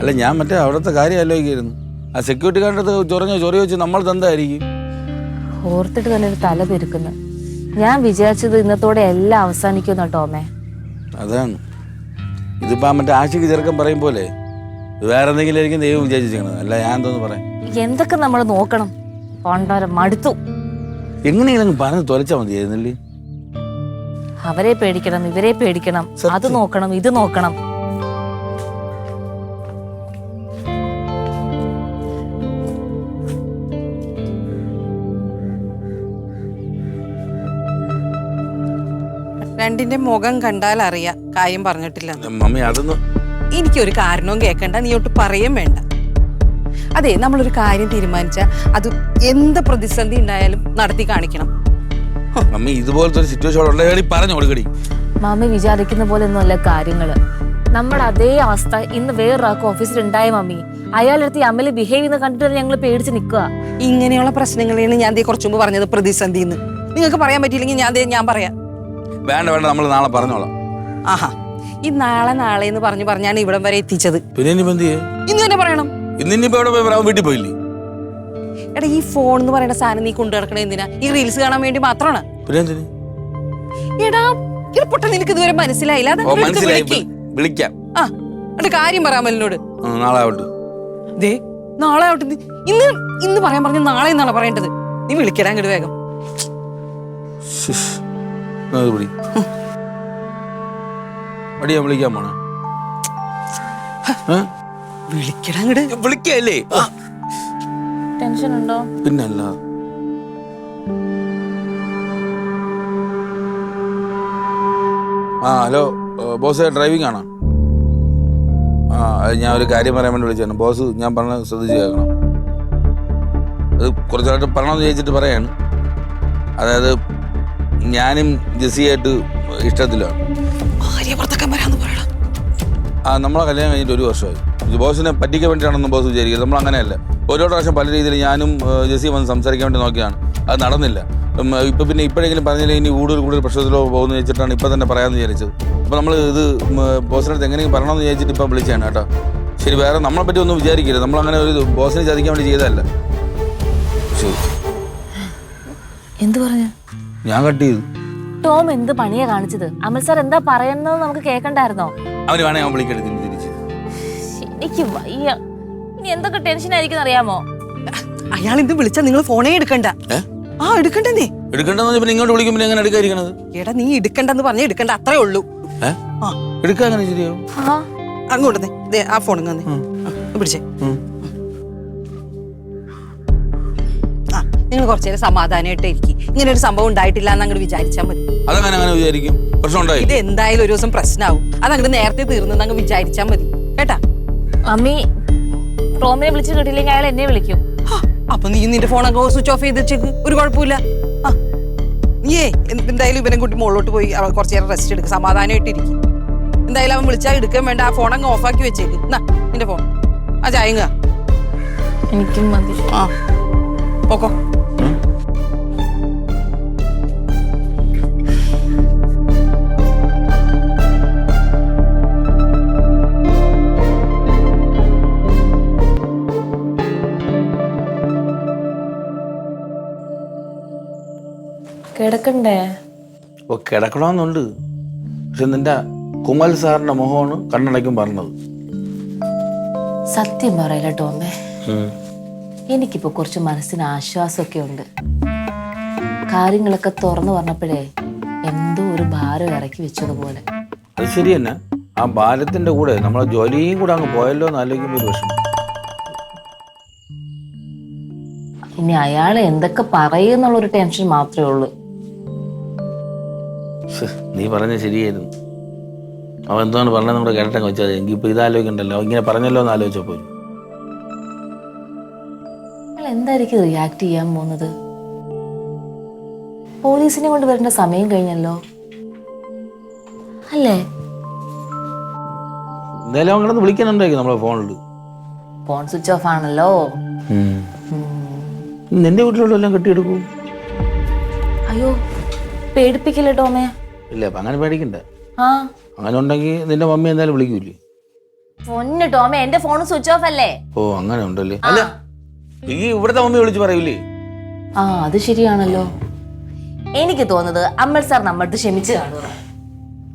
അല്ല ഞാൻ മറ്റേ അവിടുത്തെ കാര്യം ആലോചിക്കായിരുന്നു. ആ സെക്യൂരിറ്റി കണ്ടത് ചൊറഞ്ഞോ ചൊറി വെച്ച് നമ്മൾ തന്നായിരിക്കും ഓർത്തിട്ട് തന്നെ ഒരു തല പെരുക്കുന്നു. ഞാൻ വിചാരിച്ചത് ഇന്നത്തോടെ എല്ലാം അവസാനിക്കുന്ന ടോമേ. അതാണ്. ഇതിപ്പോ ആ മറ്റേ ആശിക്ക് ചെറുക്കം പറയും പോലെ വേറെ എന്തെങ്കിലും ആയിരിക്കും ദൈവം വിചാരിച്ചിരിക്കണത്. അല്ല ഞാൻ എന്തോന്ന് പറയാം. എന്തൊക്കെ നമ്മൾ നോക്കണം? കൊണ്ടോരം മടുത്തു. എങ്ങനെയെങ്കിലും പറഞ്ഞ് മതി മതിയായിരുന്നില്ലേ അവരെ പേടിക്കണം ഇവരെ പേടിക്കണം. അത് നോക്കണം ഇത് നോക്കണം. രണ്ടിന്റെ മുഖം കണ്ടാൽ അറിയാം. കാര്യം പറഞ്ഞിട്ടില്ല. മമ്മി അതൊന്ന് എനിക്കൊരു കാരണവും കേൾക്കണ്ട. നീ ഒട്ട് പറയും വേണ്ട. അതെ നമ്മളൊരു കാര്യം തീരുമാനിച്ച അത് എന്ത് പ്രതിസന്ധി ഉണ്ടായാലും നടത്തി കാണിക്കണം. മമ്മി ഇതുപോലത്തെ ഒരു സിറ്റുവേഷൻ പറഞ്ഞു കൊടുക്കടി. മാമി വിചാരിക്കുന്ന പോലെ ഒന്നുമല്ല കാര്യങ്ങൾ. നമ്മുടെ അതേ അവസ്ഥ ഇന്ന് വേറൊരാൾക്ക് ഓഫീസിൽ ഉണ്ടായ മമ്മി അയാളെടുത്ത് ഈ അമ്മൽ ബിഹേവ് ചെയ്യുന്ന കണ്ടിട്ട് ഞങ്ങൾ പേടിച്ച് നിൽക്കുക? ഇങ്ങനെയുള്ള പ്രശ്നങ്ങളെയാണ് ഞാൻ ദേ കുറച്ചു മുമ്പ് പറഞ്ഞത് പ്രതിസന്ധി നിങ്ങൾക്ക് പറയാൻ പറ്റിയില്ലെങ്കിൽ ഞാൻ ദേ ഞാൻ പറയാം. വേണ്ട വേണ്ട നമ്മൾ നാളെ പറഞ്ഞോളാം. ആഹാ ഈ നാളെ നാളെ എന്ന് പറഞ്ഞു പറഞ്ഞാണ് ഇവിടം വരെ എത്തിച്ചത്. പിന്നെ ഇനിയിപ്പോ എന്ത് ചെയ്യേ? ഇന്ന് തന്നെ പറയണം. ഇന്നിനിപ്പോ എവിടെ പോയി? പറയാൻ വീട്ടിൽ പോയില്ലേ? എടാ ഈ ഫോൺ എന്ന് പറയുന്ന സാധനം നീ കൊണ്ടു നടക്കണേ എന്തിനാ? ഈ റീൽസ് കാണാൻ വേണ്ടി മാത്രമാണ്. പിന്നെ എന്തിന്? എടാ ഇത് പൊട്ട നിനക്ക് ഇതുവരെ മനസ്സിലായില്ല? അത് ഓ എടുത്ത് മനസ്സിലായി. വിളിക്ക്. വിളിക്കാം. ആ എന്നിട്ട് കാര്യം പറയാൻ എന്നോട് ആ, നാളെ ആവട്ടെ. ദേ നാളെ ആവട്ടെ. നീ- ഇന്ന് ഇന്ന് പറയാൻ പറഞ്ഞ നാളെ എന്നാണ് പറയേണ്ടത്? നീ വിളിക്കടാ അങ്ങോട്ട് വേഗം. ശ്ശിഷ്. ഇത് പിടി അടി ഞാൻ വിളിക്കാൻ പോണ. വിളിക്കടാ വിളിക്കല്ലേ? ടെൻഷൻ ഉണ്ടോ പിന്നല്ല. ആ ഹലോ ബോസ് ഡ്രൈവിംഗ് ആണോ? ആ ഞാൻ ഒരു കാര്യം പറയാൻ വേണ്ടി വിളിച്ചാണ് ബോസ് ഞാൻ പറഞ്ഞ ശ്രദ്ധിച്ച് കേൾക്കണം. അത് കുറച്ചായിട്ട് പറയണമെന്ന് ചോദിച്ചിട്ട് പറയാണ്. അതായത് ഞാനും ജെസ്സിയായിട്ട് ഇഷ്ടത്തിലാണ്. ആ നമ്മളെ കല്യാണം കഴിഞ്ഞിട്ട് ഒരു വർഷമായി. ബോസിനെ പറ്റിക്കാൻ വേണ്ടിയിട്ടാണെന്ന് ബോസ് വിചാരിക്കുന്നത്. നമ്മൾ അങ്ങനെയല്ല. ഓരോ പ്രാവശ്യം പല രീതിയിൽ ഞാനും ജെസ്സിയും വന്ന് സംസാരിക്കാൻ വേണ്ടി നോക്കിയാണ്. അത് നടന്നില്ല. ഇപ്പം പിന്നെ ഇപ്പോഴെങ്കിലും പറഞ്ഞില്ല ഇനി കൂടുതൽ കൂടുതൽ പ്രശ്നത്തിലോ പോകുന്നു വെച്ചിട്ടാണ് ഇപ്പൊ തന്നെ പറയാമെന്ന് വിചാരിച്ചത്. അപ്പൊ നമ്മൾ ഇത് ബോസിനടുത്ത് എങ്ങനെയെങ്കിലും പറയണമെന്ന് വിചാരിച്ചിട്ട് ഇപ്പൊ വിളിച്ചാണ് കേട്ടോ. ശരി വേറെ നമ്മളെ പറ്റി ഒന്നും വിചാരിക്കരുത്. നമ്മൾ അങ്ങനെ ഒരു ബോസിനെ ചതിക്കാൻ വേണ്ടി ചെയ്തതല്ല. എന്ത് പറഞ്ഞു? ഞാൻ കട്ട് ചെയ്തു. ടോം എന്ത് പണിയാ കാണിച്ചത്? അമൽ സാർ എന്താ പറയുന്നത് നമുക്ക് കേൾക്കണ്ടായിരുന്നോ അവന് വേണേ അവൻ വിളിക്കരുത് തിരിച്ച് എനിക്ക് വയ്യ. ഇനി എന്തൊക്കെ ടെൻഷൻ ആയിരിക്കും അറിയാമോ? അയാൾ ഇത് വിളിച്ചാ നിങ്ങൾ ഫോണേ എടുക്കണ്ട. ഏ? ആ എടുക്കണ്ടെന്നേ എടുക്കണ്ടെന്ന് പറഞ്ഞാൽ പിന്നെ ഇങ്ങോട്ട് വിളിക്കുമ്പോൾ എങ്ങനെ എടുക്കാതിരിക്കണത്? എടാ നീ എടുക്കണ്ടെന്ന് പറഞ്ഞ എടുക്കണ്ട അത്രേ ഉള്ളൂ. ഏ? ആ. എടുക്കാൻ അങ്ങനെ ശരിയാവും. ആ. അങ്ങോട്ട് ദേ, ദേ ആ ഫോൺ ഇങ്ങനെ പിടിച്ചേ. ഉം. ആ നിങ്ങൾ കുറച്ചു നേരം സമാധാനമായിട്ട് ഇരിക്കും. ഇങ്ങനെ ഒരു സംഭവം ഉണ്ടായിട്ടില്ല എന്ന് അങ്ങോട്ട് വിചാരിച്ചാൽ മതി. അതങ്ങനെ അങ്ങനെ വിചാരിക്കും? പ്രശ്നം ഉണ്ടായി. ഇത് എന്തായാലും ഒരു ദിവസം പ്രശ്നമാവും അത് അങ്ങോട്ട് നേരത്തെ തീർന്നെന്ന് അങ്ങ് വിചാരിച്ചാൽ മതി. കേട്ടാ? അമ്മി ടോമിനെ വിളിച്ചു കിട്ടിയില്ലെങ്കിൽ അയാൾ എന്നെ വിളിക്കും. അപ്പൊ നീ നിന്റെ ഫോണൊക്കെ സ്വിച്ച് ഓഫ് ചെയ്ത് വെച്ചേക്ക്. ഒരു കുഴപ്പമില്ല. നീയേ എന്തായാലും ഇവനെ കൂട്ടി മുകളിലോട്ട് പോയി. അവൾ കുറച്ചു നേരം റെസ്റ്റ് എടുക്കുക സമാധാനമായിട്ട് ഇരിക്കും എന്തായാലും അവൻ വിളിച്ചാൽ എടുക്കാൻ വേണ്ട. ആ ഫോൺ അങ്ങ് ഓഫാക്കി വെച്ചേക്ക്. എന്നാ നിന്റെ ഫോൺ. ആ ചായങ്ങ എനിക്കും മതി. ആ പോക്കോ. കിടക്കണ്ടേ? ഓ കിടക്കണമെന്നുണ്ട്. പക്ഷെ നിന്റെ കുമൽ സാറിന്റെ മുഖമാണ് കണ്ണടയ്ക്കും പറഞ്ഞത്. സത്യം പറയല ടോമേ. എനിക്കിപ്പോ കുറച്ച് മനസ്സിന് ആശ്വാസമൊക്കെ ഉണ്ട്. കാര്യങ്ങളൊക്കെ തുറന്നു പറഞ്ഞപ്പോഴേ എന്തോ ഒരു ഭാരം ഇറക്കി വെച്ചതുപോലെ അത് ശരി തന്നെ. ആ ഭാരത്തിന്റെ കൂടെ നമ്മളെ ജോലിയും കൂടെ അങ്ങ് പോയല്ലോ എന്ന് ആലോചിക്കുമ്പോൾ ഒരു വിഷമം. ഇനി അയാൾ എന്തൊക്കെ പറയുന്നുള്ളൊരു ടെൻഷൻ മാത്രമേ ഉള്ളൂ. നീ പറഞ്ഞ ശരിയായിരുന്നു. അവൻ എന്തുകൊണ്ട് പറഞ്ഞത് നമ്മുടെ കേട്ടെന്ന് വെച്ചാൽ എനിക്ക് ഇപ്പൊ ഇതാലോചിക്കണ്ടല്ലോ. ഇങ്ങനെ പറഞ്ഞല്ലോ എന്ന് ആലോചിച്ചപ്പോ പോയി എന്തായിരിക്കും റിയാക്ട് ചെയ്യാൻ പോകുന്നത്? പോലീസിനെ കൊണ്ട് വരേണ്ട സമയം കഴിഞ്ഞല്ലോ. അല്ലേ? എന്തായാലും അവൻ കിടന്ന് വിളിക്കുന്നുണ്ടായിരിക്കും നമ്മളെ ഫോണിൽ ഫോൺ സ്വിച്ച് ഓഫ് ആണല്ലോ. നിന്റെ വീട്ടിലുള്ള എല്ലാം കെട്ടിയെടുക്കൂ. അയ്യോ പേടിപ്പിക്കില്ല ടോമേ? ഇല്ല അപ്പൊ അങ്ങനെ പേടിക്കണ്ട. ആ. അങ്ങനെ ഉണ്ടെങ്കിൽ നിന്റെ മമ്മി എന്തായാലും വിളിക്കൂലേ പൊന്ന് ടോമ എന്റെ ഫോൺ സ്വിച്ച് ഓഫ് അല്ലേ? ഓ അങ്ങനെ ഉണ്ടല്ലേ? അല്ല ഈ ഇവിടുത്തെ മമ്മി വിളിച്ച് പറയൂലേ? ആ അത് ശരിയാണല്ലോ. എനിക്ക് തോന്നുന്നത് അമ്മൽ സാർ നമ്മൾക്ക് ക്ഷമിച്ചു കാണുക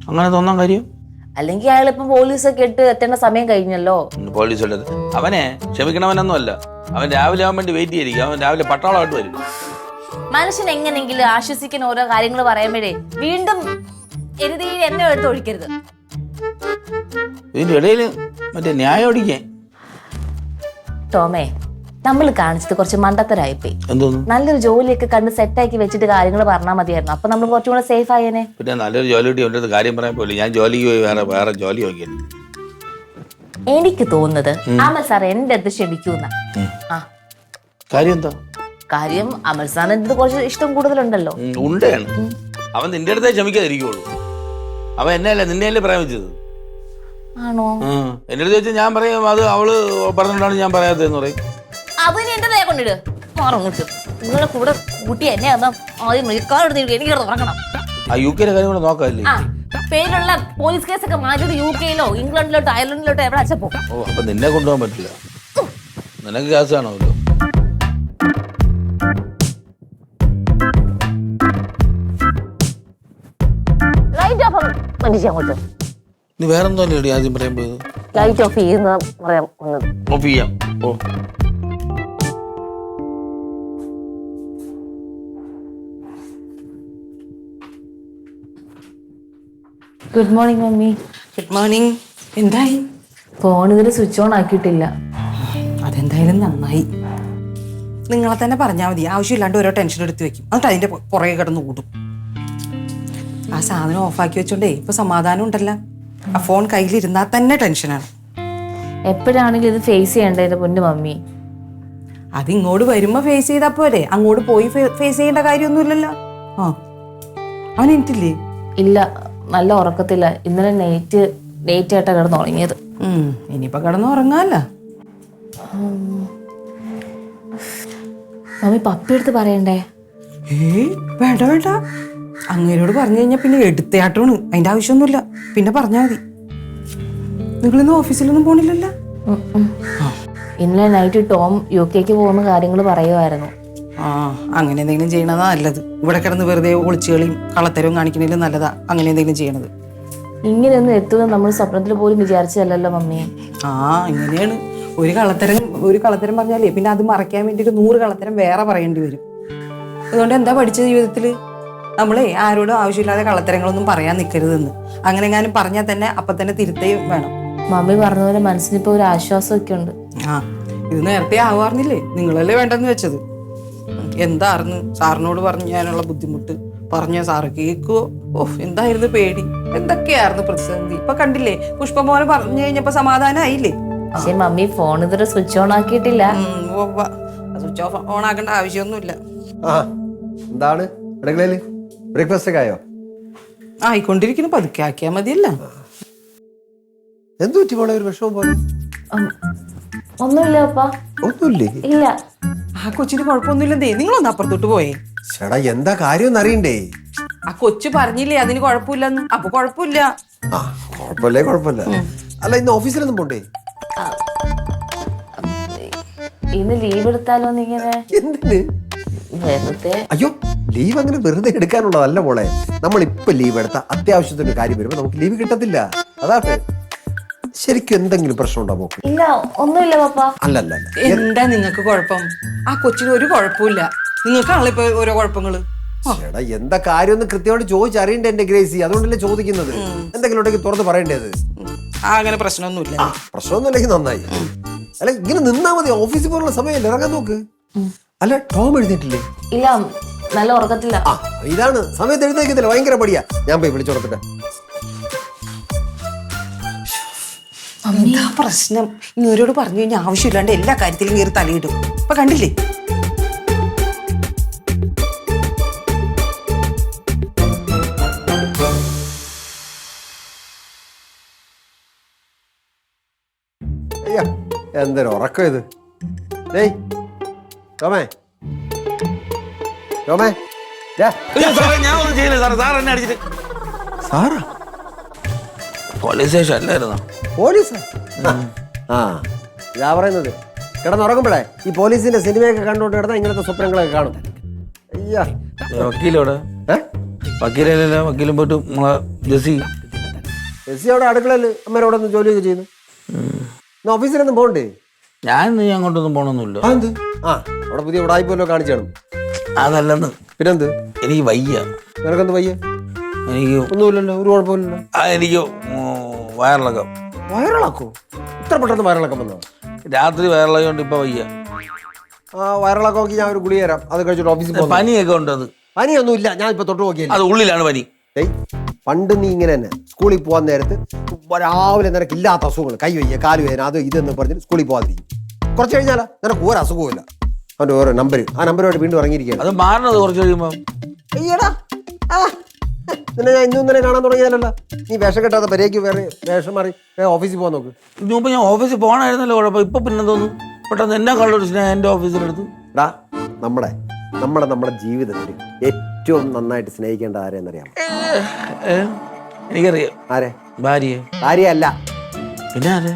അങ്ങനെ തോന്നാൻ കാര്യം? അല്ലെങ്കിൽ അയാൾ ഇപ്പൊ പോലീസൊക്കെ ഇട്ട് എത്തേണ്ട സമയം കഴിഞ്ഞല്ലോ. പോലീസ് ഉള്ളത് അവനെ ക്ഷമിക്കണവനൊന്നും അല്ല അവൻ രാവിലെ ആവാൻ വേണ്ടി വെയിറ്റ് ചെയ്തിരിക്കും. അവൻ രാവിലെ പട്ടാളമായിട്ട് വരും. മനുഷ്യൻ എങ്ങനെങ്കിലും ആശ്വസിക്കുന്ന ഓരോ കാര്യങ്ങൾ പറയുമ്പോഴേ വീണ്ടും എരുതി എന്നെ എടുത്ത് ഒഴിക്കരുത്. ഇതിന്റെ ഇടയിൽ മറ്റേ ന്യായം അടിക്കാൻ ടോമേ നമ്മൾ കാണിച്ചത് കുറച്ച് മണ്ടത്തരായിപ്പോയി. എന്തോന്നു? നല്ലൊരു ജോലിയൊക്കെ കണ്ട് സെറ്റാക്കി വെച്ചിട്ട് കാര്യങ്ങൾ പറഞ്ഞാൽ മതിയായിരുന്നു. അപ്പൊ നമ്മൾ കുറച്ചും കൂടെ സേഫ് ആയേനെ. പിന്നെ നല്ലൊരു ജോലി കിട്ടി അവന്റെ അടുത്ത് കാര്യം പറയാൻ പോലും ഞാൻ ജോലിക്ക് പോയി വേറെ വേറെ ജോലി നോക്കിയാണ് എനിക്ക് തോന്നുന്നത് ആമ സാർ എന്റെ അടുത്ത് ക്ഷമിക്കൂന്ന ആ. കാര്യം എന്താ? കാര്യം അമൽ സാറിന് കുറച്ച് ഇഷ്ടം കൂടുതലുണ്ടല്ലോ. ഉണ്ട്. അവൻ നിന്റെ അടുത്തേ ക്ഷമിക്കാതിരിക്കുള്ളൂ അവൻ എന്നെയല്ലേ നിന്നെയല്ലേ പ്രേമിച്ചത് ആണോ? എന്റെ അടുത്ത് വെച്ചാൽ ഞാൻ പറയും അത് അവൾ പറഞ്ഞിട്ടാണ് ഞാൻ പറയാത്തതെന്ന് പറയും. അത് നീ എന്റെ ദയ കൊണ്ടിട്. മാറങ്ങോട്ട് നിങ്ങളെ കൂടെ കൂട്ടി എന്നെ അതാ ആദ്യം മൃഗക്കാരെടുത്ത് എനിക്ക് ഉറങ്ങണം ആ യു കെയിലെ കാര്യം കൂടെ നോക്കാല്ലേ? പേരുള്ള പോലീസ് കേസൊക്കെ മാറ്റിയിട്ട് യു കെയിലോ ഇംഗ്ലണ്ടിലോട്ടോ അയർലൻഡിലോട്ടോ എവിടെ അച്ഛപ്പോ ഓ അപ്പൊ നിന്നെ കൊണ്ടുപോകാൻ പറ്റില്ല. നിനക്ക് ഗ്യാസാണല്ലോ മനുഷ്യ അങ്ങോട്ട് നീ വേറെന്തോ അല്ലേ ആദ്യം പറയാൻ പോയത്? ലൈറ്റ് ഓഫ് ചെയ്യുന്ന പറയാൻ വന്നത്. ഓഫ് ചെയ്യാം. ഓ. Good morning mummy good morning എന്തായി? ഫോൺ ഇതിന് സ്വിച്ച് ഓൺ ആക്കിയിട്ടില്ല. അതെന്തായാലും നന്നായി. നിങ്ങളെ തന്നെ പറഞ്ഞാൽ മതി. ആവശ്യമില്ലാണ്ട് ഓരോ ടെൻഷൻ എടുത്ത് വെക്കും. എന്നിട്ട് അതിന്റെ പുറകെ കിടന്ന് കൂടും. ആ സാധനം ഓഫാക്കി വെച്ചോണ്ടേ ഇപ്പൊ സമാധാനം ഉണ്ടല്ലോ. ആ ഫോൺ കയ്യിലിരുന്നാൽ തന്നെ ടെൻഷനാണ് എപ്പോഴാണെങ്കിലും ഇത് ഫേസ് ചെയ്യണ്ടേ എന്റെ പൊന്നു മമ്മി? അത് ഇങ്ങോട്ട് വരുമ്പോ ഫേസ് ചെയ്താ പോരെ. അങ്ങോട്ട് പോയി ഫേസ് ചെയ്യേണ്ട കാര്യമൊന്നുമില്ലല്ലോ. ആ. അവൻ എനിക്കില്ലേ ഇല്ല നല്ല ഉറക്കത്തില്ല ഇന്നലെ നൈറ്റ് ലേറ്റ് ആയിട്ടാണ് കിടന്ന് ഉറങ്ങിയത് ഉം ഇനിയിപ്പോ കിടന്ന് ഉറങ്ങാല്ല മമ്മി പപ്പി എടുത്ത് പറയണ്ടേ? ഏ വേണ്ട വേണ്ട. അങ്ങേരോട് പറഞ്ഞു കഴിഞ്ഞാൽ പിന്നെ എടുത്തയാട്ടമാണ്. അതിന്റെ ആവശ്യമൊന്നുമില്ല. പിന്നെ പറഞ്ഞാൽ മതി. നിങ്ങളിന്ന് ഓഫീസിലൊന്നും പോണില്ലല്ലോ. ഇന്നലെ നൈറ്റ് ടോം യു കെക്ക് പോകുന്ന കാര്യങ്ങൾ പറയുമായിരുന്നു ആ അങ്ങനെ എന്തെങ്കിലും ചെയ്യണതാ നല്ലത്. ഇവിടെ കിടന്ന് വെറുതെ ഒളിച്ചുകളിയും കളത്തരവും കാണിക്കണേലും നല്ലതാ അങ്ങനെ എന്തെങ്കിലും ചെയ്യണത്. ഇങ്ങനെയൊന്നും എത്തുമെന്ന് നമ്മൾ സ്വപ്നത്തിൽ പോലും വിചാരിച്ചതല്ലല്ലോ മമ്മി. ആ ഇങ്ങനെയാണ്. ഒരു കളത്തരം ഒരു കളത്തരം പറഞ്ഞാലേ പിന്നെ അത് മറയ്ക്കാൻ വേണ്ടിയിട്ട് നൂറ് കളത്തരം വേറെ പറയേണ്ടി വരും. അതുകൊണ്ട് എന്താ പഠിച്ച ജീവിതത്തിൽ നമ്മളെ ആരോടും ആവശ്യമില്ലാതെ കള്ളത്തരങ്ങളൊന്നും പറയാൻ നിൽക്കരുതെന്ന് അങ്ങനെ എങ്ങാനും പറഞ്ഞാൽ തന്നെ അപ്പം തന്നെ തിരുത്തുകയും വേണം. മമ്മി പറഞ്ഞ പോലെ മനസ്സിനിപ്പോ ഒരു ആശ്വാസമൊക്കെ ഉണ്ട്. ആ ഇത് നേരത്തെ ആവാർന്നില്ലേ? നിങ്ങളല്ലേ വേണ്ടെന്ന് വെച്ചത്. എന്താർന്ന്? സാറിനോട് പറഞ്ഞാനുള്ള ബുദ്ധിമുട്ട്. പറഞ്ഞ സാറ് കേക്കോ ഓഹ് എന്തായിരുന്നു പേടി? എന്തൊക്കെയായിരുന്നു പ്രതിസന്ധി? ഇപ്പൊ കണ്ടില്ലേ? പുഷ്പമോനെ പറഞ്ഞു കഴിഞ്ഞപ്പോ സമാധാനമായില്ലേ പക്ഷെ മമ്മി ഫോൺ ഇതുവരെ സ്വിച്ച് ഓൺ ആക്കിയിട്ടില്ല. സ്വിച്ച് ഓഫ് ഓൺ ആക്കേണ്ട ആവശ്യമൊന്നുമില്ല. ആ എന്താണ്? എടകളേൽ ബ്രേക്ക്ഫാസ്റ്റ് ഒക്കെ ആയോ? ആയിക്കൊണ്ടിരിക്കുന്നു. പതുക്കെ ആക്കിയാ മതിയല്ല. എന്തു പറ്റി പോണേ ഒരു വിഷമം പോലെ. ഒന്നുമില്ല അപ്പാ ഒന്നുമില്ലേ? ഇല്ല. ആ കൊച്ചിന് കുഴപ്പമൊന്നുമില്ലെന്നേ നിങ്ങളൊന്ന് അപ്പുറത്തോട്ട് പോയേ. ചേടാ എന്താ കാര്യം എന്ന് അറിയണ്ടേ? ആ കൊച്ചു പറഞ്ഞില്ലേ അതിന് കുഴപ്പമില്ലെന്ന്? അപ്പൊ കുഴപ്പമില്ല. ആ കുഴപ്പമില്ലേ കുഴപ്പമില്ല. അല്ല ഇന്ന് ഓഫീസിലൊന്നും പോണ്ടേ? ഇന്ന് ലീവ് എടുത്താലോ എന്നിങ്ങനെ? എന്തിന്? വെറുതെ അയ്യോ ലീവ് അങ്ങനെ വെറുതെ എടുക്കാനുള്ളതല്ല മോളെ. നമ്മൾ ഇപ്പൊ ലീവ് എടുത്ത അത്യാവശ്യത്തിന് കാര്യം വരുമ്പോ നമുക്ക് ലീവ് കിട്ടത്തില്ല. അതാ ശരിക്കും എന്തെങ്കിലും പ്രശ്നം ഉണ്ടോ മോക്ക്? ഇല്ല ഒന്നുമില്ല പപ്പ. അല്ല അല്ല അല്ല. എന്താ നിങ്ങൾക്ക് കുഴപ്പം? ആ കൊച്ചിന് ഒരു കുഴപ്പമില്ല നിങ്ങൾക്കാണല്ലോ ഇപ്പൊ ഓരോ കുഴപ്പങ്ങൾ. എടാ എന്താ കാര്യം കൃത്യമായിട്ട് കൃത്യമായിട്ട് ചോദിച്ചറിയണ്ടേ എന്റെ ഗ്രേസി? അതുകൊണ്ടല്ലേ ചോദിക്കുന്നത്. എന്തെങ്കിലും ഉണ്ടെങ്കിൽ തുറന്ന് പറയേണ്ടത്. ആ അങ്ങനെ പ്രശ്നമൊന്നുമില്ല. പ്രശ്നമൊന്നുമില്ലെങ്കിൽ നന്നായി. അല്ല ഇങ്ങനെ നിന്നാ മതി. ഓഫീസിൽ പോലുള്ള സമയം ഇറങ്ങാൻ നോക്ക്. അല്ല ടോം എഴുന്നേറ്റില്ലേ ഇല്ല നല്ല ഉറക്കത്തില്ല. ആ ഇതാണ്. സമയത്ത് എഴുന്നേക്കത്തില്ല ഭയങ്കര പടിയാ ഞാൻ പോയി വിളിച്ചോടത്തിട്ട് എന്താ പ്രശ്നം ഇങ്ങോരോട് പറഞ്ഞു കഴിഞ്ഞാൽ ആവശ്യമില്ലാണ്ട് എല്ലാ കാര്യത്തിലും കയറി തലയിടും ഇപ്പൊ കണ്ടില്ലേ? എന്തൊരു ഉറക്കം ഇത്. ഡേയ് ടോമേ ടോമേ ദാ, അയ്യോ, സാറേ ഞാൻ ഒന്നും ചെയ്യില്ല സാറേ സാർ എന്നെ അടിച്ചിട്ട് സാറാ പോലീസ് സ്റ്റേഷൻ അല്ലായിരുന്നോ പോലീസ് ആ ഇതാ പറയുന്നത്. കിടന്നുറങ്ങുമ്പോഴേ ഈ പോലീസിന്റെ സിനിമയൊക്കെ കണ്ടുകൊണ്ട് കിടന്നാൽ ഇങ്ങനത്തെ സ്വപ്നങ്ങളൊക്കെ കാണും. അയ്യാ. വക്കീലോടെ? ഏ? വക്കീലല്ല വക്കീലും പോയിട്ട് നമ്മളെ ജസി എസ് അവിടെ അടുക്കളയിൽ അമ്മേരോടെ ഒന്ന് ജോലിയൊക്കെ ചെയ്യുന്നു. എന്നാ ഓഫീസിലൊന്നും പോകണ്ടേ ഞാൻ ഇന്ന് അങ്ങോട്ടൊന്നും പോണൊന്നുമില്ല. ആ അവിടെ പുതിയ ഉടായ്പല്ലോ കാണിച്ചു കാണും അതല്ലെന്ന്. പിന്നെന്ത്? എനിക്ക് വയ്യ. നിനക്കെന്ത് വയ്യ? എനിക്ക് ഒന്നുമില്ലല്ലോ ഒരു കുഴപ്പമില്ലല്ലോ. ആ, എനിക്ക് വയറിളക്കം. വയറിളക്കോ? ഇത്ര പെട്ടെന്ന് വയറിളക്കം വന്നോ? രാത്രി വയറിളക്കം കൊണ്ട് ഇപ്പൊ വയ്യ. ആ വയറിളക്കം നോക്കി ഞാൻ ഒരു ഗുളി തരാം. അത് കഴിച്ചിട്ട് ഓഫീസിൽ പനിയൊക്കെ ഉണ്ട് അത് പനിയൊന്നുമില്ല. ഞാൻ ഇപ്പൊ തൊട്ട് നോക്കിയാൽ അത് ഉള്ളിലാണ് പനി. ഏയ്. പണ്ട് നീ ഇങ്ങനെ തന്നെ സ്കൂളിൽ പോകാൻ നേരത്ത് രാവിലെ നിനക്ക് ഇല്ലാത്ത അസുഖങ്ങൾ. കൈ വയ്യ കാൽ വേദന അത് ഇതെന്ന് പറഞ്ഞ് സ്കൂളിൽ പോകാതിരിക്കും കുറച്ച് കഴിഞ്ഞാൽ നിനക്ക് ഒരു അസുഖവും അവന്റെ ഓരോ നമ്പർ ആ നമ്പറുമായിട്ട് വീണ്ടും ഇറങ്ങിയിരിക്കുകയാണ്. അത് മാറണത് കുറച്ച് കഴിയുമ്പോൾ അയ്യടാ. നിന്നെ ഞാൻ ഇന്നും തന്നെ കാണാൻ തുടങ്ങിയാലല്ല നീ വേഷം കെട്ടാതെ പരിയേക്ക് വേറെ വേഷം മാറി ഓഫീസിൽ പോകാൻ നോക്ക്. ഇതിന് മുമ്പ് ഞാൻ ഓഫീസിൽ പോകണമായിരുന്നല്ലോ കുഴപ്പം. ഇപ്പൊ പിന്നെ തോന്നുന്നു പെട്ടെന്ന് എന്നെ സ്നേഹം എന്റെ ഓഫീസിലെടുത്ത് എടാ നമ്മുടെ നമ്മുടെ നമ്മുടെ ജീവിതത്തിൽ ഏറ്റവും നന്നായിട്ട് സ്നേഹിക്കേണ്ട ആരെന്നറിയാം എനിക്കറിയാം. ആരെ? ഭാര്യയെ. ഭാര്യയല്ല. പിന്നെ ആരെ?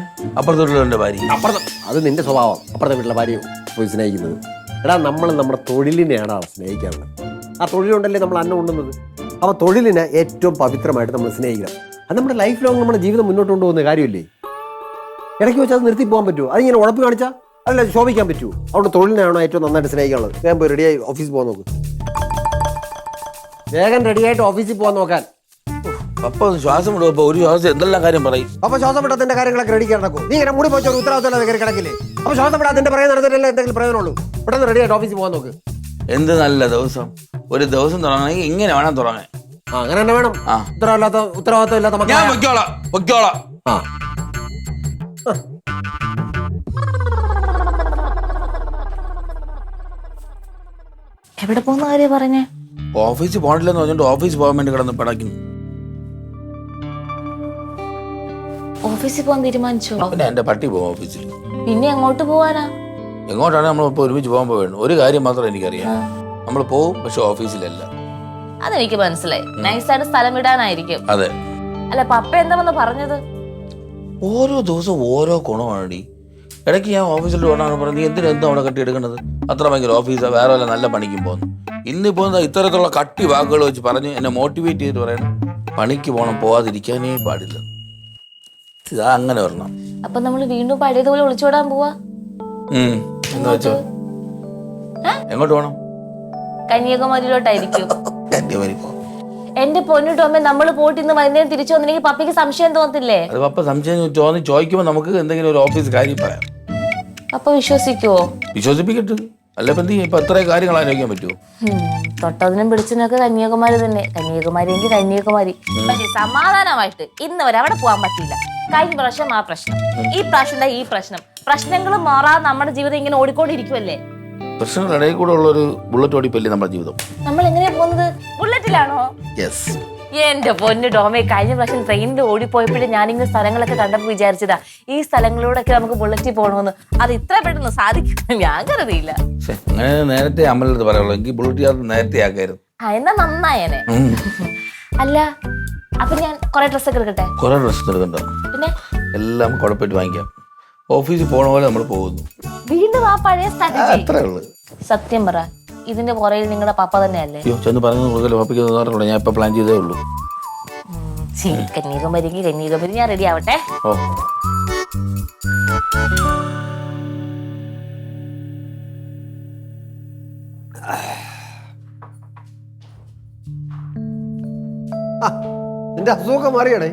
ഭാര്യ. അപ്പുറത്ത് അത് നിന്റെ സ്വഭാവം. അപ്പുറത്തെ വീട്ടിലെ ഭാര്യ പോയി സ്നേഹിക്കുന്നത്. എടാ നമ്മൾ നമ്മുടെ തൊഴിലിനെയാണ് സ്നേഹിക്കാറുള്ളത്. ആ തൊഴിലുണ്ടല്ലേ നമ്മൾ അന്നം ഉണ്ടുന്നത് അപ്പോൾ തൊഴിലിനെ ഏറ്റവും പവിത്രമായിട്ട് നമ്മൾ സ്നേഹിക്കണം. അത് നമ്മുടെ ലൈഫ് ലോങ് നമ്മുടെ ജീവിതം മുന്നോട്ട് കൊണ്ടുപോകുന്ന കാര്യമില്ലേ? ഇടയ്ക്ക് വെച്ചാൽ അത് നിർത്തി പോകാൻ പറ്റുമോ? അതിങ്ങനെ ഉഴപ്പ് കാണിച്ചാൽ അല്ല ശോഭിക്കാൻ പറ്റുമോ അവിടെ തൊഴിലിനെയാണോ ഏറ്റവും നന്നായിട്ട് സ്നേഹിക്കാനുള്ളത്. വേഗം പോയി റെഡിയായി ഓഫീസിൽ പോകാൻ നോക്ക്. വേഗം റെഡിയായിട്ട് ഓഫീസിൽ പോകാൻ നോക്കാൻ. അപ്പൊ ഒന്ന് ശ്വാസം വിടും അപ്പൊ ഒരു ശ്വാസം എന്തെല്ലാം കാര്യം പറയും? അപ്പൊ ശ്വാസം വിടാത്തതിന്റെ കാര്യങ്ങളൊക്കെ റെഡി കിടക്കും നീ ഇങ്ങനെ മൂടി പോച്ച ഒരു ഉത്തരവാദിത്തം കയറി കിടക്കില്ലേ? അപ്പൊ ശ്വാസം വിടാ അതിന്റെ പറയാൻ നടന്നിട്ടല്ലേ എന്തെങ്കിലും പ്രയോജനമുള്ളൂ? പെട്ടെന്ന് റെഡി ആയിട്ട് ഓഫീസിൽ പോകാൻ നോക്ക്. എന്ത് നല്ല ദിവസം. ഒരു ദിവസം തുടങ്ങണമെങ്കിൽ ഇങ്ങനെ വേണം തുടങ്ങാൻ. ആ അങ്ങനെ തന്നെ വേണം. ആ. ഉത്തരവില്ലാത്ത ഉത്തരവാദിത്തം ഇല്ലാത്ത ഞാൻ ആ. എവിടെ പോകുന്ന കാര്യം പറഞ്ഞേ? ഓഫീസിൽ പോകണില്ലെന്ന് പറഞ്ഞിട്ട് ഓഫീസ് പോകാൻ വേണ്ടി കിടന്ന് പിടയ്ക്കുന്നു ഓഫീസിൽ പോകാൻ തീരുമാനിച്ചോ? പിന്നെ എന്റെ പട്ടി പോകും ഓഫീസിൽ. പിന്നെ എങ്ങോട്ട് പോവാനാ? എങ്ങോട്ടാണ് നമ്മൾ ഇപ്പോൾ ഒരുമിച്ച് പോകാൻ പോവുകയാണ് ഒരു കാര്യം മാത്രം എനിക്കറിയാം. നമ്മൾ പോവും പക്ഷെ ഓഫീസിലല്ല. അതെനിക്ക് മനസ്സിലായി. നൈസ് നൈസായിട്ട് സ്ഥലം ഇടാനായിരിക്കും അതെ. അല്ല പപ്പ എന്താ വന്ന് പറഞ്ഞത്? ഓരോ ദിവസവും ഓരോ ഗുണമാണടി. ഇടയ്ക്ക് ഞാൻ ഓഫീസിൽ പോകണമെന്ന് പറഞ്ഞു നീ എന്തിനാ എന്തോ അവിടെ കെട്ടിയെടുക്കുന്നത് അത്ര ഭയങ്കര ഓഫീസാ വേറെ വല്ല നല്ല പണിക്കും പോകുന്നു ഇന്നിപ്പോൾ ഇത്തരത്തിലുള്ള കട്ടി വാക്കുകൾ വെച്ച് പറഞ്ഞ് എന്നെ മോട്ടിവേറ്റ് ചെയ്ത് പറയണം? പണിക്ക് പോകണം പോവാതിരിക്കാനേ പാടില്ല. ഇതാ അങ്ങനെ വരണം അപ്പൊ നമ്മൾ വീണ്ടും പഴയതുപോലെ ഒളിച്ചോടാൻ പോവാ? എങ്ങോട്ട് പോകണം കന്യാകുമാരിയിലോട്ടായിരിക്കും? കന്യാകുമാരി പോകാം എന്റെ പൊന്നു ടോമെ നമ്മൾ പോയിട്ട് ഇന്ന് വൈകുന്നേരം തിരിച്ചു വന്നില്ലെങ്കിൽ പപ്പിക്ക് സംശയം തോന്നത്തില്ലേ? അത് പപ്പ സംശയം തോന്നി ചോദിക്കുമ്പോ നമുക്ക് എന്തെങ്കിലും ഒരു ഓഫീസ് കാര്യം പറയാം. അപ്പൊ വിശ്വസിക്കുവോ? വിശ്വസിപ്പിക്കട്ടെ. അല്ല ഇപ്പം എന്ത് ചെയ്യും? ഇപ്പം കാര്യങ്ങൾ ആലോചിക്കാൻ പറ്റുമോ തൊട്ടതിനും പിടിച്ചതിനൊക്കെ കന്യാകുമാരി തന്നെ. കന്യാകുമാരി എങ്കിൽ കന്യാകുമാരി. പക്ഷെ സമാധാനമായിട്ട് ഇന്ന് വരെ അവിടെ പോകാൻ പറ്റില്ല കഴിഞ്ഞ പ്രാവശ്യം ആ പ്രശ്നം. ഈ പ്രാവശ്യം ഉണ്ടായി ഈ പ്രശ്നം. പ്രശ്നങ്ങൾ മാറാതെ നമ്മുടെ ജീവിതം ഇങ്ങനെ ഓടിക്കൊണ്ടിരിക്കുമല്ലേ പ്രശ്നങ്ങളുടെ ഇടയിൽ കൂടെ ഉള്ള ഒരു ബുള്ളറ്റ് ഓടിപ്പല്ലേ നമ്മുടെ ജീവിതം? നമ്മൾ എങ്ങനെയാ പോകുന്നത് യെസ് എന്റെ പൊന്നു ഡോമേ കഴിഞ്ഞ പ്രാവശ്യം ട്രെയിനിൽ ഓടിപ്പോയപ്പോഴും ഞാനിങ്ങനെ സ്ഥലങ്ങളൊക്കെ കണ്ടപ്പോൾ വിചാരിച്ചതാ ഈ സ്ഥലങ്ങളിലൂടെയൊക്കെ നമുക്ക് ബുള്ളറ്റിൽ പോകണമെന്ന് അത് ഇത്ര പെട്ടെന്ന് സാധിക്കും ഞാൻ കരുതിയില്ല അങ്ങനെ നേരത്തെ അമ്മലടുത്ത് പറയുള്ളൂ എനിക്ക് ബുള്ളറ്റ് യാത്ര നേരത്തെ ആക്കായിരുന്നു. ആ എന്നാ നന്നായനെ. അല്ല അപ്പൊ ഞാൻ കുറെ ഡ്രസ്സൊക്കെ എടുക്കട്ടെ? കുറെ ഡ്രസ്സ് എടുക്കണ്ട? പിന്നെ? എല്ലാം കുഴപ്പമായിട്ട് വാങ്ങിക്കാം. ഓഫീസിൽ പോണ പോലെ നമ്മൾ പോകുന്നു. വീണ്ടും ആ പഴയ സ്ഥലം അത്രേ ഉള്ളു. സത്യം പറ. ഇതിന്റെ പുറയിൽ നിങ്ങളുടെ പപ്പ തന്നെയല്ലേ? അയ്യോ ചെന്ന് പറഞ്ഞു തോന്നാറുള്ളൂ ഞാൻ ഇപ്പൊ പ്ലാൻ ചെയ്തേ ഉള്ളൂ. ശരി. കന്യാകുമാരിക്ക് കന്യാകുമാരി ഞാൻ റെഡി ആവട്ടെ. ഓ. ആ, നിന്റെ അസുഖമൊക്കെ മാറിയടേ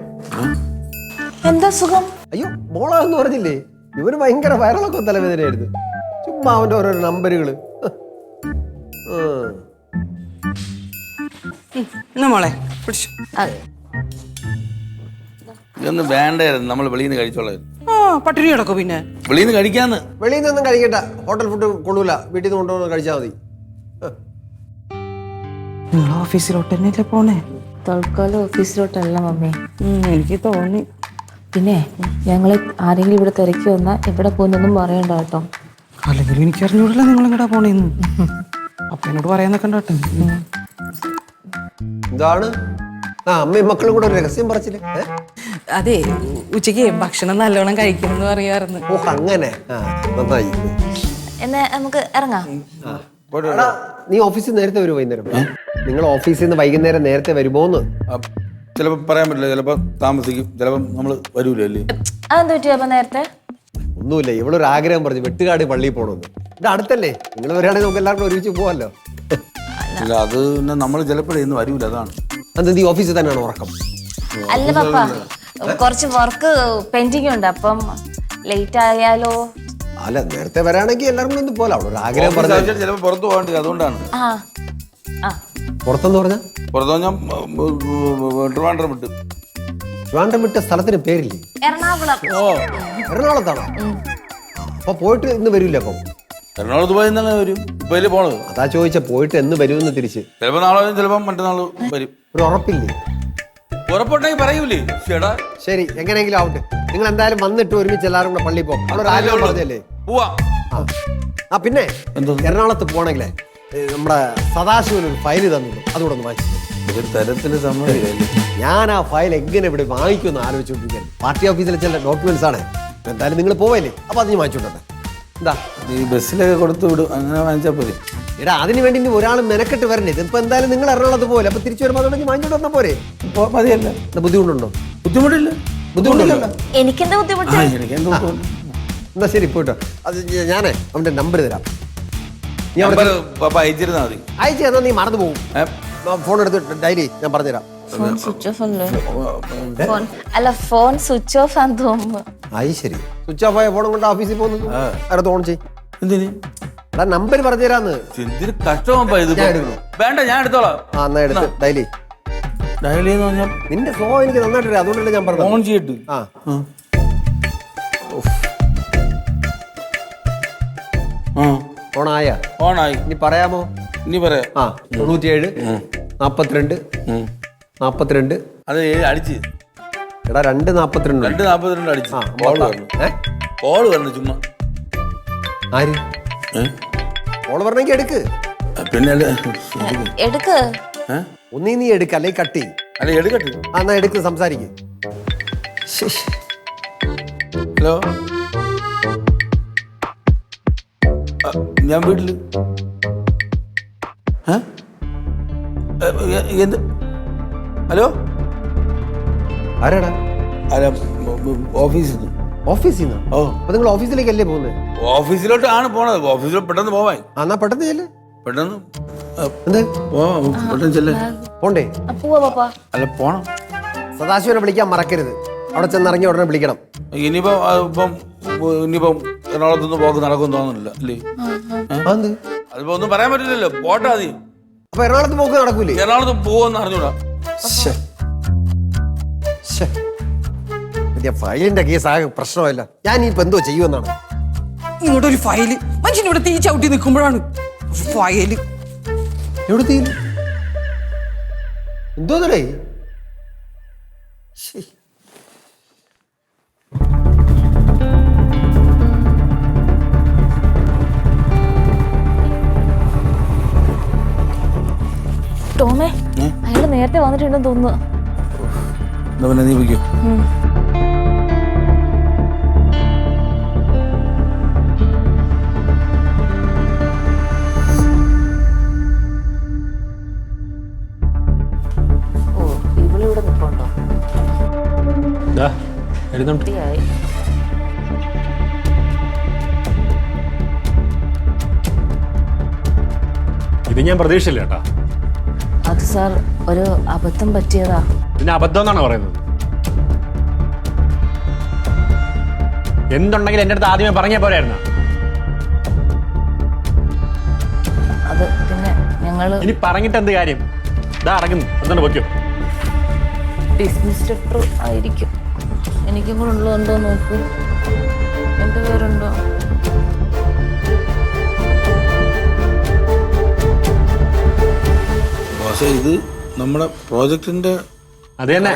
എന്താ സുഖം അയ്യോ മോളാന്ന് പറഞ്ഞില്ലേ? ഇവന് ഭയങ്കര വയറിളക്കം തലവേദനയായിരുന്നു. ചുമ്മാ അവന്റെ ഓരോരോ നമ്പറുകൾ എന്നാ മോളെ പിടിച്ചു ഇതൊന്നും വേണ്ടായിരുന്നു. നമ്മൾ വെളിയിൽ നിന്ന് കഴിച്ചോളാം. ആ പട്ടിണി കിടക്കും പിന്നെ? വെളിയിൽ നിന്ന് കഴിക്കാന്ന്. വെളിയിൽ നിന്നൊന്നും കഴിക്കണ്ട. ഹോട്ടൽ ഫുഡ് കൊള്ളൂല. വീട്ടിൽ നിന്ന് കൊണ്ടുവന്ന് കഴിച്ചാൽ മതി. നിങ്ങൾ ഓഫീസിലോട്ട് തന്നെയല്ലേ പോണേ? തൽക്കാലം ഓഫീസിലോട്ടല്ല മമ്മി. എനിക്ക് തോന്നി. പിന്നെ ഞങ്ങൾ ആരെങ്കിലും ഇവിടെ തിരക്കി വന്നാൽ എവിടെ പോകുന്നൊന്നും പറയണ്ട കേട്ടോ. അല്ലെങ്കിൽ എനിക്ക് അറിഞ്ഞൂടില്ല നിങ്ങൾ എങ്ങടാ പോണേന്ന്. അപ്പനോട് എന്നോട് പറയാന്നൊക്കെ ഉണ്ടോട്ടെ എന്താണ്? ആ അമ്മയും മക്കളും കൂടെ ഒരു രഹസ്യം പറച്ചില്ലേ ഏ? അതെ ഉച്ചയ്ക്ക് ഭക്ഷണം നല്ലോണം കഴിക്കണം എന്ന് പറയാറുണ്ട് ഓ അങ്ങനെ. ആ നന്നായി. എന്നാ നമുക്ക് ഇറങ്ങാം. എടാ, നീ ഓഫീസിൽ നേരത്തെ വരുമോ വൈകുന്നേരം? നിങ്ങൾ ഓഫീസിൽ നിന്ന് വൈകുന്നേരം നേരത്തെ വരുമോന്ന്? ചിലപ്പോ പറയാൻ പറ്റില്ല ചിലപ്പോ താമസിക്കും ചിലപ്പോ നമ്മൾ വരൂലേ അല്ലേ? അതെന്ത് പറ്റി അപ്പൊ നേരത്തെ? ഒന്നുമില്ല ഇവളൊരു ആഗ്രഹം പറഞ്ഞു വെട്ടുകാട് പള്ളിയിൽ പോകണമെന്ന് ഇത് അടുത്തല്ലേ? നിങ്ങൾ വരികയാണെങ്കിൽ നമുക്ക് എല്ലാവർക്കും ഒരുമിച്ച് പോവാമല്ലോ ഇല്ല അത് പിന്നെ നമ്മൾ ചിലപ്പോഴേ ഇന്ന് വരൂല അതാണ്. അത് ഈ ഓഫീസിൽ തന്നെയാണ് ഉറക്കം? അല്ല പാപ്പ കുറച്ച് വർക്ക് പെൻഡിങ് ഉണ്ട് അപ്പം ലേറ്റ് ആയാലോ? അല്ല നേരത്തെ വരാണെങ്കിൽ എല്ലാവർക്കും ഒന്ന് പോലെ. ഒരു ആഗ്രഹം പറഞ്ഞു ചിലപ്പോൾ പുറത്ത് പോകേണ്ടത് അതുകൊണ്ടാണ്. ആ ആ. പുറത്തെന്ന് പറഞ്ഞാൽ പുറത്ത് പറഞ്ഞാൽ ട്രിവാൻഡ്രം വിട്ട് ട്രിവാൻഡ്രം വിട്ട സ്ഥലത്തിന് പേരില്ലേ? എറണാകുളം. ഓ എറണാകുളത്താണോ? അപ്പൊ പോയിട്ട് ഇന്ന് വരില്ല അപ്പം? എറണാകുളത്ത് പോയി തന്നെ വരും ഇപ്പൊ പോണത്. അതാ ചോദിച്ച പോയിട്ട് എന്ന് വരുമെന്ന് തിരിച്ച്. ചിലപ്പോ നാളെ വരും ചിലപ്പോ മറ്റന്നാൾ വരും. ഒരു ഉറപ്പില്ലേ? ഉറപ്പുണ്ടെങ്കിൽ പറയൂലേ? ചേടാ ശരി എങ്ങനെയെങ്കിലും ആവട്ടെ. നിങ്ങൾ എന്തായാലും വന്നിട്ട് ഒരുമിച്ച് എല്ലാവരും കൂടെ പള്ളി പോകും അവളൊരു ആഗ്രഹം പറഞ്ഞല്ലേ? പോവാ. ആ. പിന്നെ എന്തോ? എറണാകുളത്ത് പോണെങ്കിലേ നമ്മുടെ സദാശിവൻ ഒരു ഫയൽ തന്നു അതുകൂടെ ഒന്ന് വാങ്ങിച്ചു ഒരു തരത്തിൽ സമ്മതിക്കില്ല ഞാൻ ആ ഫയൽ എങ്ങനെ ഇവിടെ വാങ്ങിക്കുമെന്ന് ആലോചിച്ചുകൊണ്ടിരിക്കുകയാണ് പാർട്ടി ഓഫീസിലെ ചില ഡോക്യുമെന്റ്സ് ആണ്. എന്തായാലും നിങ്ങൾ പോവല്ലേ? അപ്പൊ അത് ഞാൻ വാങ്ങിച്ചോട്ടെ എന്താ ഈ ബസ്സിലൊക്കെ കൊടുത്തു വിടും. അങ്ങനെ വാങ്ങിച്ചാൽ പോരെ. എടാ അതിന് വേണ്ടി ഇനി ഒരാൾ മെനക്കെട്ട് വരണ്ടേ? ഇതിപ്പോ എന്തായാലും നിങ്ങൾ അറിയുള്ളത് പോലെ. അപ്പൊ തിരിച്ചു വരുമ്പോൾ അതുകൊണ്ട് വാങ്ങിച്ചോണ്ട് വന്നാൽ പോരെ? ഇപ്പൊ മതിയല്ല. എന്താ ബുദ്ധിമുട്ടുണ്ടോ? ബുദ്ധിമുട്ടില്ല. ബുദ്ധിമുട്ടില്ലല്ലോ എനിക്കെന്താ ബുദ്ധിമുട്ട്? ആ എനിക്ക് എന്ത് ബുദ്ധിമുട്ട്? എന്നാ ശരി പോയിട്ടോ. അത് ഞ- ഞാനേ അവന്റെ നമ്പർ തരാം. നീ അവിടെ നമ്പർ പപ്പ അയച്ചിരുന്നാ മതി. അയച്ചു തന്നാ നീ മറന്നു പോകും ഏ? ഫോൺ എടുത്ത് ഡയറി ഞാൻ പറഞ്ഞുതരാം. ഫോൺ സ്വിച്ച് ഓഫ് അല്ലേ? ഫോൺ. അല്ല ഫോൺ സ്വിച്ച് ഓഫ് ആണെന്ന് തോന്നുന്നു. ആയി ശരി. സ്വിച്ച് ഓഫ് ആയ ഫോൺ കൊണ്ട് ഓഫീസിൽ പോകുന്നു. അടുത്ത് ഓൺ ചെയ് എന്തിന്? എടാ നമ്പർ പറഞ്ഞുതരാന്ന് എന്തിന് കഷ്ടമാ ഇത്? ഞാൻ വേണ്ട ഞാൻ എടുത്തോളാം. ആ എന്നാ എടുത്ത് ഡയലി. ഡയലി എന്ന് പറഞ്ഞാൽ നിന്റെ സോ എനിക്ക് നന്നായിട്ട് അതുകൊണ്ടല്ലേ ഞാൻ പറഞ്ഞത്. ഫോൺ ചെയ്തിട്ട് ആ. ഓണായ. ഓണായി. ഇനി പറയാമോ? ഇനി പറയാം. ആ തൊണ്ണൂറ്റിയേഴ് നാപ്പത്തിരണ്ട് ഉം. നാപ്പത്തിരണ്ട്. അത് അടിച്ച്. എടാ രണ്ട് നാപ്പത്തിരണ്ട് രണ്ട് നാപ്പത്തിരണ്ട് അടിച്ച്. ആ. വരണം. ഏ? കോൾ വരണം ചുമ്മാ. ആര്? ഏ? വരണമെങ്കിൽ എടുക്ക്. പിന്നെ എടുക്ക്? ഒന്നീ നീ എടുക്ക അല്ലെ കട്ടി അല്ലെ എടുക്കട്ടെ. ആ എന്നാ എടുക്ക് സംസാരിക്കും. ഹലോ? ഞാൻ എന്ത്? ഹലോ? ആരാടാ? അല്ല ഓഫീസിൽ നിന്ന്. ഓഫീസിൽ നിന്ന്? ഓ. അപ്പൊ നിങ്ങൾ ഓഫീസിലേക്കല്ലേ പോകുന്നത്? ഓഫീസിലോട്ടാണ് പോണത്. ഓഫീസിൽ പെട്ടെന്ന് പോവാൻ. എന്നാ പെട്ടെന്ന് ചെല്ലേ. പെട്ടെന്ന്. എന്ത്? പെട്ടെന്ന് ചെല്ലേ. പോണ്ടേ? അല്ല പോണം. സദാശിവനെ വിളിക്കാൻ മറക്കരുത്. അവിടെ ചെന്ന് ഇറങ്ങി ഉടനെ വിളിക്കണം. ഇനിയിപ്പം ഇപ്പം ഇനിയിപ്പം എറണാകുളത്തൊന്നും പോക്ക് നടക്കും തോന്നുന്നില്ല അല്ലേ? അതിപ്പോ ഒന്നും പറയാൻ പറ്റില്ലല്ലോ. പോട്ടെ അതി അപ്പൊ എറണാകുളത്ത് പോക്ക് നടക്കൂലേ? എറണാകുളത്ത് പോവെന്ന് അറിഞ്ഞൂടാ. മറ്റേ ഫയലിന്റെ കേസ് ആകെ പ്രശ്നമല്ല ഞാൻ ഈ എന്തോ ചെയ്യുമെന്നാണ്. ഇങ്ങോട്ട് ഒരു ഫയൽ. മനുഷ്യൻ ഇവിടെ തീ ചവിട്ടി നിൽക്കുമ്പോഴാണ് ഫയൽ. എവിടെ തീ എന്തോന്നടേ ടോമേ. നേരത്തെ വന്നിട്ടുണ്ടെന്ന് തോന്നുന്നു. നീ വയ്ക്കോ ഇത് ഞാൻ പ്രതീക്ഷയില്ല കേട്ടാ. സാർ ഒരു അബദ്ധം പറ്റിയതാ. പിന്നെ അബദ്ധം എന്നാണ് പറയുന്നത്? എന്തുണ്ടെങ്കിലും എന്റെ അടുത്ത് ആദ്യമേ പറഞ്ഞേ പോരായിരുന്നു? അത് പിന്നെ ഞങ്ങൾ ഇനി പറഞ്ഞിട്ട് എന്ത് കാര്യം? ഇതാ അടങ്ങുന്നു എന്താണ് പൊയ്ക്കോ? ബിസിനസ് ഡോക്ടർ ആയിരിക്കും. എനിക്കും കൂടെ ഉള്ളതുണ്ടോ നോക്കൂ. എന്റെ പേരുണ്ടോ? പക്ഷേ ഇത് നമ്മുടെ പ്രോജക്റ്റിന്റെ അത് തന്നെ.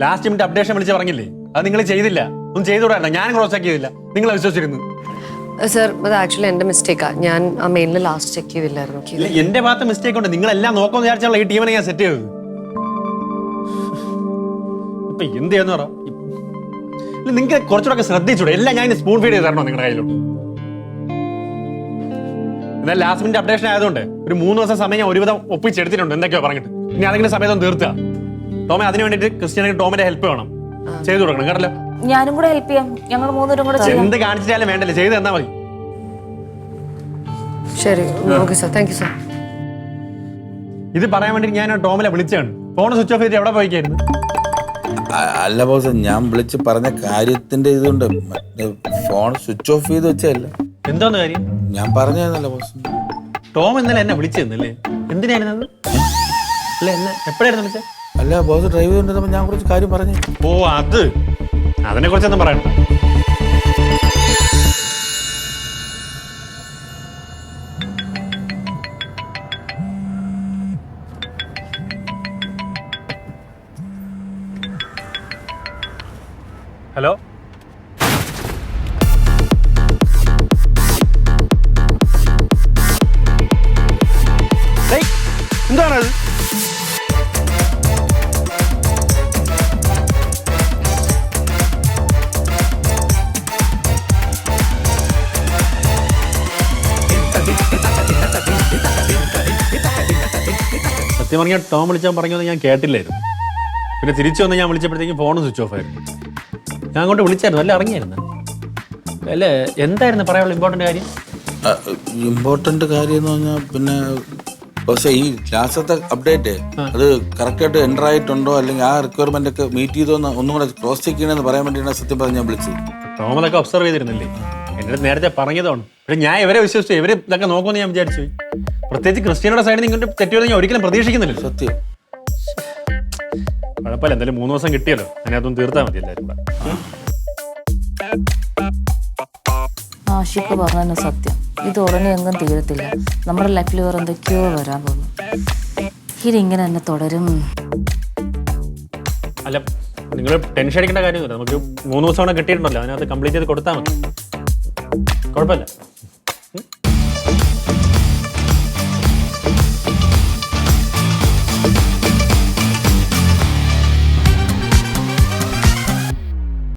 ലാസ്റ്റ് മിനിറ്റ് അപ്ഡേഷൻ വിളിച്ച് പറഞ്ഞില്ലേ? അത് നിങ്ങൾ ചെയ്തില്ല. ഒന്നും ചെയ്തുകൂടായിരുന്നു ഞാൻ ക്രോസ് ചെക്ക് ചെയ്തില്ല. നിങ്ങൾ വിശ്വസിച്ചിരുന്നു. സർ അത് ആക്ച്വലി എന്റെ മിസ്റ്റേക്കാ ഞാൻ ആ മെയിലിൽ ലാസ്റ്റ് ചെക്ക് ചെയ്തില്ലായിരുന്നു. എന്റെ ഭാഗത്ത് മിസ്റ്റേക്ക് ഉണ്ട്. നിങ്ങൾ എല്ലാം നോക്കാൻ വിചാരിച്ചാൽ ഈ ടീമിനെ ഞാൻ സെറ്റ് ചെയ്തത്. ഇപ്പൊ എന്ത് ചെയ്യാന്ന് പറ. നിങ്ങൾ കുറച്ചുകൂടെ ശ്രദ്ധിച്ചൂടെ. എല്ലാം ഞാൻ സ്പൂൺ ഫീഡ് ചെയ്ത് തരണോ നിങ്ങളുടെ കയ്യിലോട്ട്? എന്നാൽ ലാസ്റ്റ് മിനിറ്റ് അപ്ഡേഷൻ ആയതുകൊണ്ട് ഒരു മൂന്ന് ദിവസം സമയം ഞാൻ ഒരുവിധം ഒപ്പിച്ചെടുത്തിട്ടുണ്ട് എന്തൊക്കെയോ പറഞ്ഞിട്ട്. ഇനി അതെങ്കിലും സമയത്തൊന്ന് തീർത്തുക ടോമെ അതിന് വേണ്ടിയിട്ട് ക്രിസ്ത്യാനിക്ക് ടോമിന്റെ ഹെൽപ്പ് വേണം. ചെയ്തു കൊടുക്കണം കേട്ടല്ലോ? ഞാനും കൂടെ ഹെൽപ്പ് ചെയ്യാം. ഞങ്ങൾ മൂന്നുപേരും കൂടെ ചെയ്യാം. എന്ത് കാണിച്ചിട്ടാലും വേണ്ടല്ലേ? ചെയ്ത് തന്നാ മതി. ശരി okay sir thank you sir ഇത് പറയാൻ വേണ്ടി ഞാൻ ടോമിനെ വിളിച്ചാണ് ഫോൺ സ്വിച്ച് ഓഫ് ചെയ്തിട്ട് എവിടെ പോയിക്കായിരുന്നു? അല്ല ബോസ് ഞാൻ വിളിച്ച് പറഞ്ഞ കാര്യത്തിന്റെ ഇതുണ്ട്. ഫോൺ സ്വിച്ച് ഓഫ് ചെയ്ത് വെച്ചല്ല എന്താണ് കാര്യം? ഞാൻ പറഞ്ഞല്ലോ ബോസ് ടോം ഇന്നലെ എന്നെ വിളിച്ചിരുന്നല്ലേ എന്തിനായിരുന്നു അത്? അല്ല എന്നെ എപ്പോഴായിരുന്നു വിളിച്ചത് അല്ല ബോസ് ഡ്രൈവ് ചെയ്തിരുന്നപ്പോൾ ഞാൻ കുറച്ച് കാര്യം പറഞ്ഞു. ഓ അത്. അതിനെ കുറിച്ചൊന്നും പറയണ്ട. ഹലോ? സത്യം പറഞ്ഞാൽ ടോം വിളിച്ചാൽ പറഞ്ഞത് ഞാൻ കേട്ടില്ലായിരുന്നു. പിന്നെ തിരിച്ചു വന്ന് ഞാൻ വിളിച്ചപ്പോഴത്തേക്കും ഫോൺ സ്വിച്ച് ഓഫ് ആയിരുന്നു. ഞാൻ അങ്ങോട്ട് വിളിച്ചായിരുന്നു അല്ല ഇറങ്ങിയായിരുന്നു? അല്ല എന്തായിരുന്നു പറയാനുള്ള ഇമ്പോർട്ടന്റ് കാര്യം? ഇമ്പോർട്ടന്റ് കാര്യം എന്ന് പറഞ്ഞാൽ പിന്നെ പക്ഷേ ഈ ലാസ്റ്റത്തെ അപ്ഡേറ്റ് അത് കറക്റ്റായിട്ട് എന്റർ ആയിട്ടുണ്ടോ? അല്ലെങ്കിൽ ആ റിക്വയർമെന്റ് ഒക്കെ മീറ്റ് ചെയ്തോ എന്ന് ഒന്നും കൂടെ ക്രോസ് ചെക്ക് ചെയ്യണമെന്ന് പറയാൻ വേണ്ടിയാണ് സത്യം പറഞ്ഞ് ഞാൻ വിളിച്ചത്. ടോം അതൊക്കെ ഒബ്സർവ് ചെയ്തിരുന്നില്ലേ? എന്റെ നേരത്തെ പറഞ്ഞതാണ്. പക്ഷെ ഞാൻ ഇവരെ വിശ്വസിച്ചു. ഇവരെ ഇതൊക്കെ നോക്കുമെന്ന് ഞാൻ വിചാരിച്ചു. പ്രത്യേകിച്ച് ക്രിസ്ത്യാനിയുടെ സൈഡിൽ നിന്ന് തെറ്റുകൾ ഞാൻ ഒരിക്കലും പ്രതീക്ഷിക്കുന്നില്ല സത്യം. കുഴപ്പമില്ല എന്തായാലും മൂന്ന് ദിവസം കിട്ടിയല്ലോ. അതിനകത്തൊന്നും തീർത്താൽ മതി എല്ലാവരും കൂടെ. പറഞ്ഞു പറഞ്ഞ സത്യം. ഇത് ഉടനെ എങ്ങും തീരത്തില്ല. നമ്മുടെ ലൈഫിൽ വേറെ എന്തൊക്കെയോ വരാൻ പോകുന്നു. ഇതിങ്ങനെ തന്നെ തുടരും. അല്ല നിങ്ങൾ ടെൻഷൻ അടിക്കേണ്ട കാര്യമൊന്നുമില്ല. നമുക്ക് മൂന്ന് ദിവസം കൂടെ കിട്ടിയിട്ടുണ്ടല്ലോ. അതിനകത്ത് കംപ്ലീറ്റ് ചെയ്ത് കൊടുത്താൽ മതി. കുഴപ്പമില്ല.